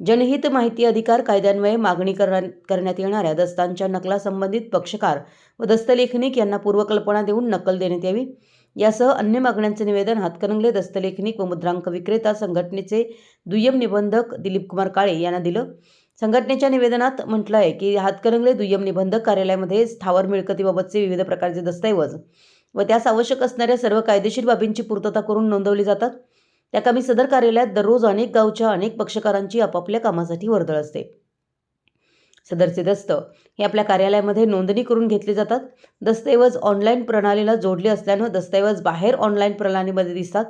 जनहित माहिती अधिकार कायद्यान्वये मागणी करण्या करण्यात येणाऱ्या दस्तांच्या नकलासंबंधित पक्षकार व दस्तलेखनिक यांना पूर्वकल्पना देऊन नकल देण्यात यावी. यासह अन्य मागण्यांचे निवेदन हातकणंगले दस्तलेखनिक व मुद्रांक विक्रेता संघटनेचे दुय्यम निबंधक दिलीप कुमार काळे यांना दिलं. संघटनेच्या निवेदनात म्हटलं आहे की हातकणंगले दुय्यम निबंधक कार्यालयामध्ये स्थावर मिळकतीबाबतचे विविध प्रकारचे दस्तऐवज व त्यास आवश्यक असणाऱ्या सर्व कायदेशीर बाबींची पूर्तता करून नोंदवली जातात. त्या कामी सदर कार्यालयात दररोज अनेक गावच्या अनेक पक्षकारांची आपापल्या कामासाठी वर्दळ असते. सदरचे दस्त हे आपल्या कार्यालयामध्ये नोंदणी करून घेतले जातात. दस्तऐवज ऑनलाईन प्रणालीला जोडले असल्यानं दस्तऐवज बाहेर ऑनलाईन प्रणालीमध्ये दिसतात.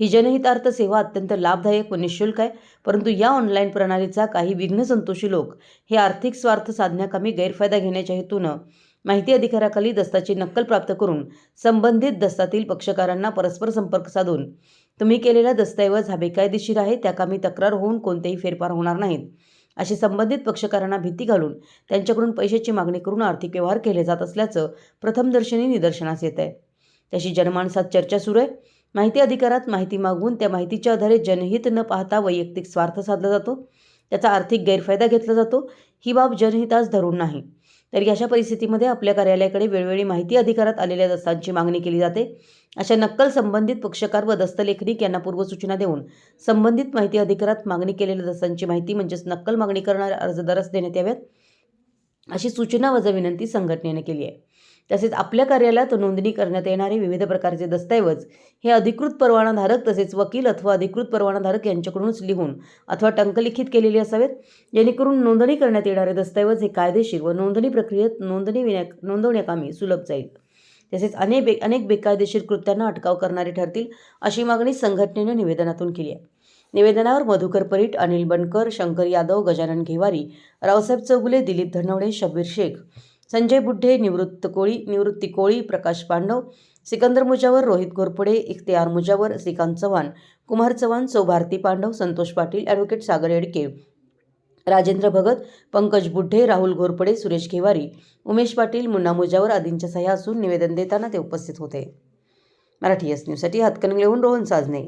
ही जनहितार्थ सेवा अत्यंत लाभदायक व निशुल्क आहे. परंतु या ऑनलाईन प्रणालीचा काही विघ्नसंतोषी लोक हे आर्थिक स्वार्थ साधण्याकामी गैरफायदा घेण्याच्या हेतूनं माहिती अधिकाराखाली दस्ताची नक्कल प्राप्त करून संबंधित दस्तातील पक्षकारांना परस्पर संपर्क साधून तुम्ही केलेला दस्तऐवज हा बेकायदेशीर आहे त्याकामी तक्रार होऊन कोणतेही फेरफार होणार नाहीत. अशी संबंधित पक्षकारांना भीती घालून त्यांच्याकडून पैशाची मागणी करून आर्थिक व्यवहार केले जात असल्याचं प्रथमदर्शनी निदर्शनास येत आहे तशी जनमानसात चर्चा सुरू आहे. माहिती अधिकारात माहिती मागवून त्या माहितीच्या आधारे जनहित न पाहता वैयक्तिक स्वार्थ साधला जातो. त्याचा आर्थिक गैरफायदा घेतला जातो. ही बाब जनहितास धरून नाही. तर अशा परिस्थितीमध्ये आपल्या कार्यालयाकडे वेळोवेळी माहिती अधिकारात आलेल्या दस्तांची मागणी केली जाते. अशा नक्कल संबंधित पक्षकार व दस्तलेखनिक यांना पूर्वसूचना देऊन संबंधित माहिती अधिकारात मागणी केलेल्या दस्तांची माहिती म्हणजेच नक्कल मागणी करणाऱ्या अर्जदारास देण्यात याव्यात अशी सूचना वजा विनंती संघटनेने केली आहे. तसेच आपल्या कार्यालयात नोंदणी करण्यात येणारे विविध प्रकारचे दस्तऐवज हे अधिकृत परवानाधारक तसेच वकील अथवा अधिकृत परवानाधारक यांच्याकडूनच लिहून अथवा टंकलिखित केलेले असावेत. जेणेकरून नोंदणी करण्यात येणारे दस्तऐवज हे कायदेशीर व नोंदणी प्रक्रियेत नोंदणी विण्या नोंदवण्याकामी सुलभ जाईल. तसेच अनेक बे अनेक बेकायदेशीर कृत्यांना अटकाव करणारे ठरतील अशी मागणी संघटनेने निवेदनातून केली आहे. निवेदनावर मधुकर परीट अनिल बनकर शंकर यादव गजानन घेवारी रावसाहेब चौगुले दिलीप धनवडे शब्बीर शेख संजय बुड्ढे निवृत्त कोळी निवृत्ती कोळी प्रकाश पांडव सिकंदर मुजावर रोहित घोरपडे इख्तियार मुजावर श्रीकांत चव्हाण कुमार चव्हाण सौभारती पांडव संतोष पाटील ॲडव्होकेट सागर येडके राजेंद्र भगत पंकज बुड्ढे राहुल घोरपडे सुरेश घेवारी उमेश पाटील मुन्ना मुजावर आदींच्या सह्या असून निवेदन देताना ते उपस्थित होते. मराठी एस न्यूजसाठी हातकणंगलेहून रोहन साजने.